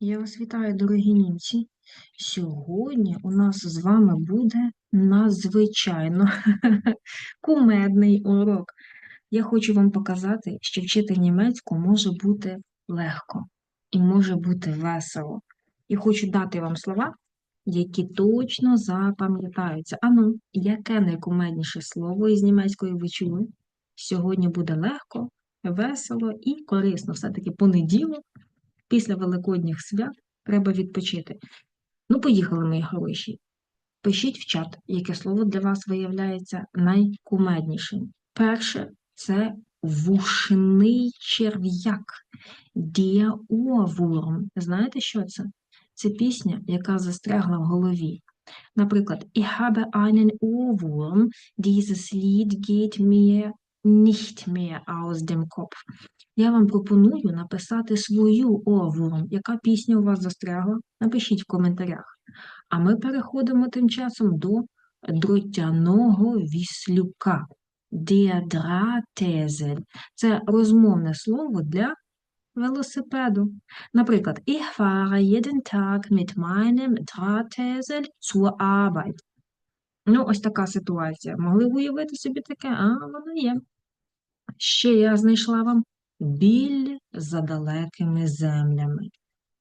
Я вас вітаю, дорогі німці. Сьогодні у нас з вами буде надзвичайно кумедний урок. Я хочу вам показати, що вчити німецьку може бути легко і може бути весело. І хочу дати вам слова, які точно запам'ятаються. Ану, яке найкумедніше слово із німецької ви чули? Сьогодні буде легко, весело і корисно. Все-таки понеділок після Великодніх свят треба відпочити. Ну, поїхали, мої хороші. Пишіть в чат, яке слово для вас виявляється найкумеднішим. Перше це вушний черв'як. Ohrwurm. Знаєте, що це? Це пісня, яка застрягла в голові. Наприклад, Ich habe einen Ohrwurm. Dieses Lied geht mir nicht mehr aus dem Kopf. Я вам пропоную написати свою Ohrwurm. Яка пісня у вас застрягла? Напишіть в коментарях. А ми переходимо тим часом до дротяного віслюка. Der Це розмовне слово для велосипеду. Наприклад, ich fahre jeden Tag mit meinem Drahtesel zur Arbeit. Ну, ось така ситуація. Могли уявити собі таке? А, воно є. Ще я знайшла вам біль за далекими землями.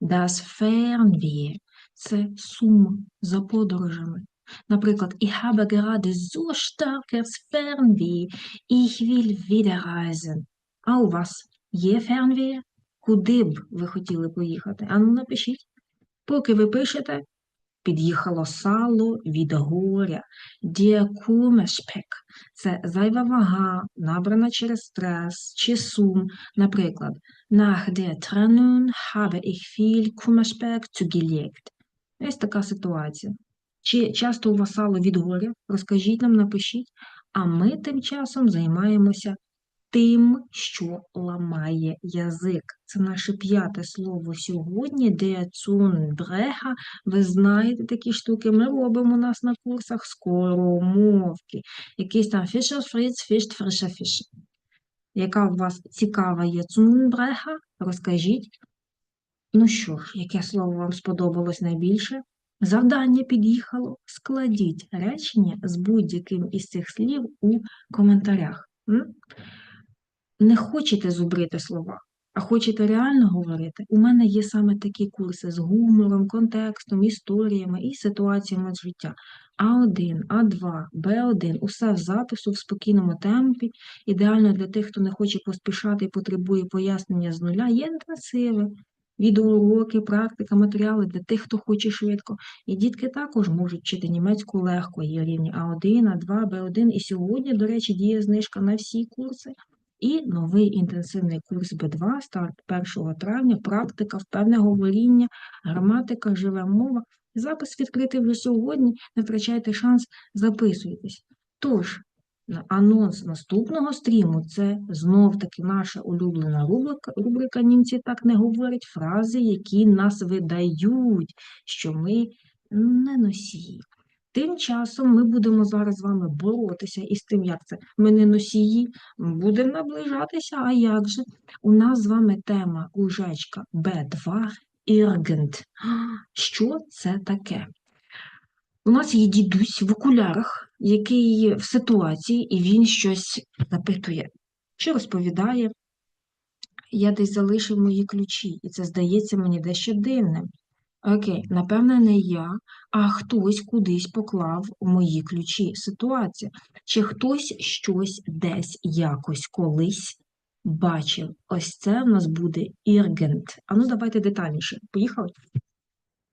Das Fernweh – це сум за подорожами. Наприклад, ich habe gerade so starkes Fernweh, ich will wieder reisen. А у вас є Fernweh? Куди б ви хотіли поїхати? Ану, напишіть. Поки ви пишете, під'їхало сало від горя. Kummerspeck – це зайва вага, набрана через стрес чи сум. Наприклад, nach der Trennung habe ich viel Kummerspeck zugelegt. Ось така ситуація. Чи часто у вас сало від горя? Розкажіть нам, напишіть. А ми тим часом займаємося тим, що ламає язик. Це наше п'яте слово сьогодні, де цунбреха. Ви знаєте такі штуки, ми робимо у нас на курсах скоромовки. Якийсь там Fischer, Fritz, Fischt, Frischer, Fisch. Яка у вас цікава є цунбреха? Розкажіть. Ну що ж, яке слово вам сподобалось найбільше? Завдання під'їхало. Складіть речення з будь-яким із цих слів у коментарях. М? Не хочете зубрити слова, а хочете реально говорити? У мене є саме такі курси з гумором, контекстом, історіями і ситуаціями з життя. А1, А2, Б1 усе в запису в спокійному темпі. Ідеально для тих, хто не хоче поспішати і потребує пояснення з нуля. Є інтенсиви, відеоуроки, практика, матеріали для тих, хто хоче швидко. І дітки також можуть вчити німецьку легко. Є рівні А1, А2, Б1. І сьогодні, до речі, діє знижка на всі курси. І новий інтенсивний курс Б2, старт 1 травня, практика, впевне говоріння, граматика, жива мова. Запис відкритий вже сьогодні, не втрачайте шанс, записуйтесь. Тож, анонс наступного стріму це знов-таки наша улюблена рубрика, рубрика «Німці так не говорять, фрази, які нас видають, що ми не носії. Тим часом ми будемо зараз з вами боротися із тим, як це ми не носії, будемо наближатися, а як же? У нас з вами тема кружечка Б2 Іргент. Що це таке? У нас є дідусь в окулярах, який в ситуації, і він щось запитує чи розповідає. Я десь залишив мої ключі, і це здається мені дещо дивним. Окей, напевне, не я, а хтось кудись поклав мої ключі. Ситуація. Чи хтось щось десь якось колись бачив? Ось це в нас буде іргент. А ну давайте детальніше. Поїхали?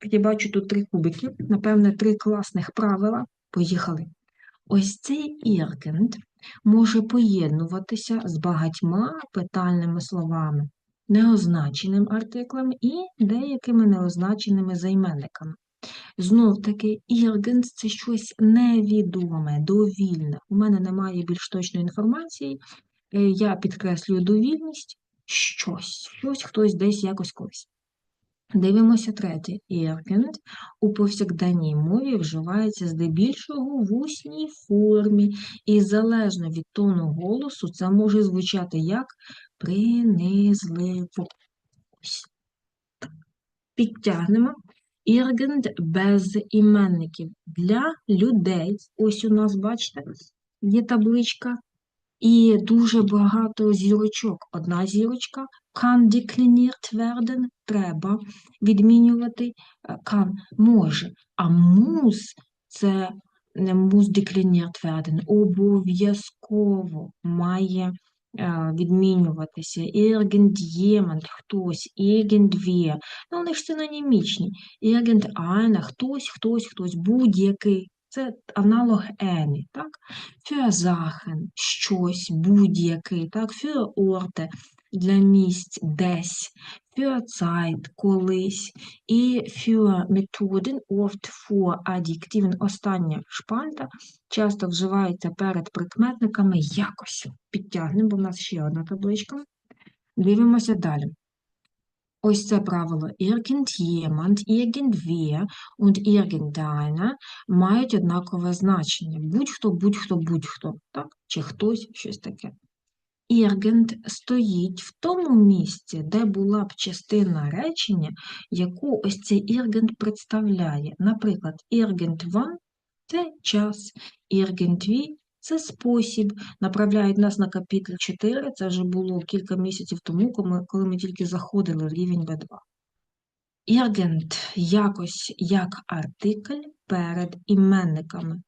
Я бачу тут три кубики, напевне, три класних правила. Поїхали. Ось цей іргент може поєднуватися з багатьма питальними словами неозначеним артиклем і деякими неозначеними займенниками. Знов таки, іргенс це щось невідоме, довільне. У мене немає більш точної інформації. Е, я підкреслюю довільність, щось, щось, хтось десь якось колись. Дивимося третє. Іркенд у повсякденній мові вживається здебільшого в усній формі, і залежно від тону голосу, це може звучати як принизливо. Підтягнемо. Irgend без іменників. Для людей, ось у нас, бачите, є табличка, і дуже багато зірочок. Одна зірочка kann dekliniert werden, треба відмінювати, е, kann може, а muss – це muss dekliniert werden, обов'язково має е, відмінюватися. Irgendjemand, хтось, irgendwer. Ну, вони ж синонімічні. Irgendeiner, хтось, хтось, хтось, будь-який. Це аналог any, так? Für щось, будь-який, так? Für для місць, десь. Für Zeit, колись. І Methoden, oft vor Adjektiven, остання шпальта, часто вживається перед прикметниками якось. Підтягнемо, бо в нас ще одна табличка. Дивимося далі. Ось це правило. Irgendjemand, irgendwer und irgendeiner мають однакове значення. Будь-хто, будь-хто, будь-хто, так? Чи хтось, щось таке. Irgend стоїть в тому місці, де була б частина речення, яку ось цей irgend представляє. Наприклад, irgendwann – це час, irgendwie – це спосіб. Направляють нас на капітель 4, це вже було кілька місяців тому, коли ми, тільки заходили в рівень B2. Irgend – якось як артикль перед іменниками.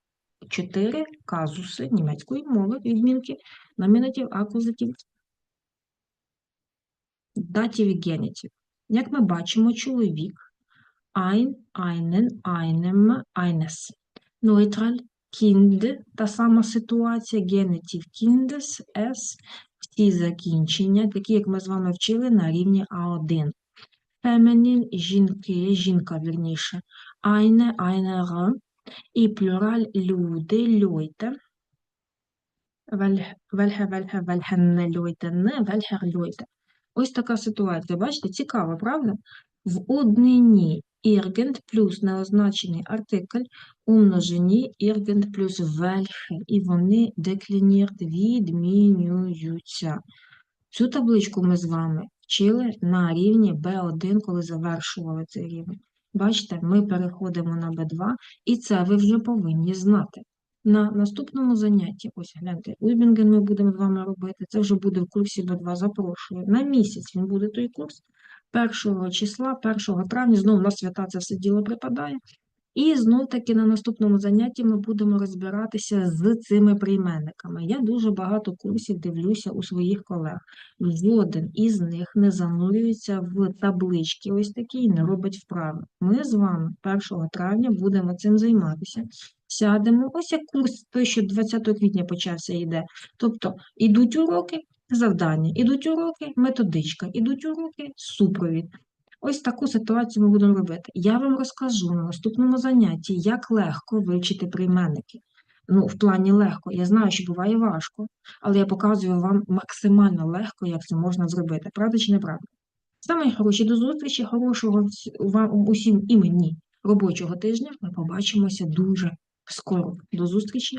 Чотири казуси німецької мови, відмінки, номінатив, акузатив, датів і генітів. Як ми бачимо, чоловік ein, einen, einem, eines. Neutral kind, та сама ситуація, генетив kindes, s, всі закінчення, такі, як ми з вами вчили на рівні А1. Фемінін – жінки, жінка, вірніше, eine, einer, і плюраль люди, люйте. Вель- Вельге, вельге, вельгенне, люйте, не, вельгер, люйте. Ось така ситуація. Бачите, цікаво, правда? В однині irgend плюс неозначений артикль у множині irgend плюс вельге, і вони деклінірт відмінюються. Цю табличку ми з вами вчили на рівні B1, коли завершували цей рівень. Бачите, ми переходимо на B2, і це ви вже повинні знати. На наступному занятті, ось гляньте, Уйбінген ми будемо з вами робити, це вже буде в курсі B2, запрошую. На місяць він буде той курс. 1 числа, 1 травня, знову на свята це все діло припадає. І знов таки на наступному занятті ми будемо розбиратися з цими прийменниками. Я дуже багато курсів дивлюся у своїх колег. Жоден із них не занурюється в таблички ось такі і не робить вправи. Ми з вами 1 травня будемо цим займатися. Сядемо, ось як курс, той, що 20 квітня почався, йде. Тобто, ідуть уроки, завдання, ідуть уроки, методичка, ідуть уроки, супровід. Ось таку ситуацію ми будемо робити. Я вам розкажу на наступному занятті, як легко вивчити прийменники. Ну, в плані легко. Я знаю, що буває важко, але я показую вам максимально легко, як це можна зробити. Правда чи неправда? Саме хороші до зустрічі, хорошого вам усім і мені робочого тижня. Ми побачимося дуже скоро. До зустрічі.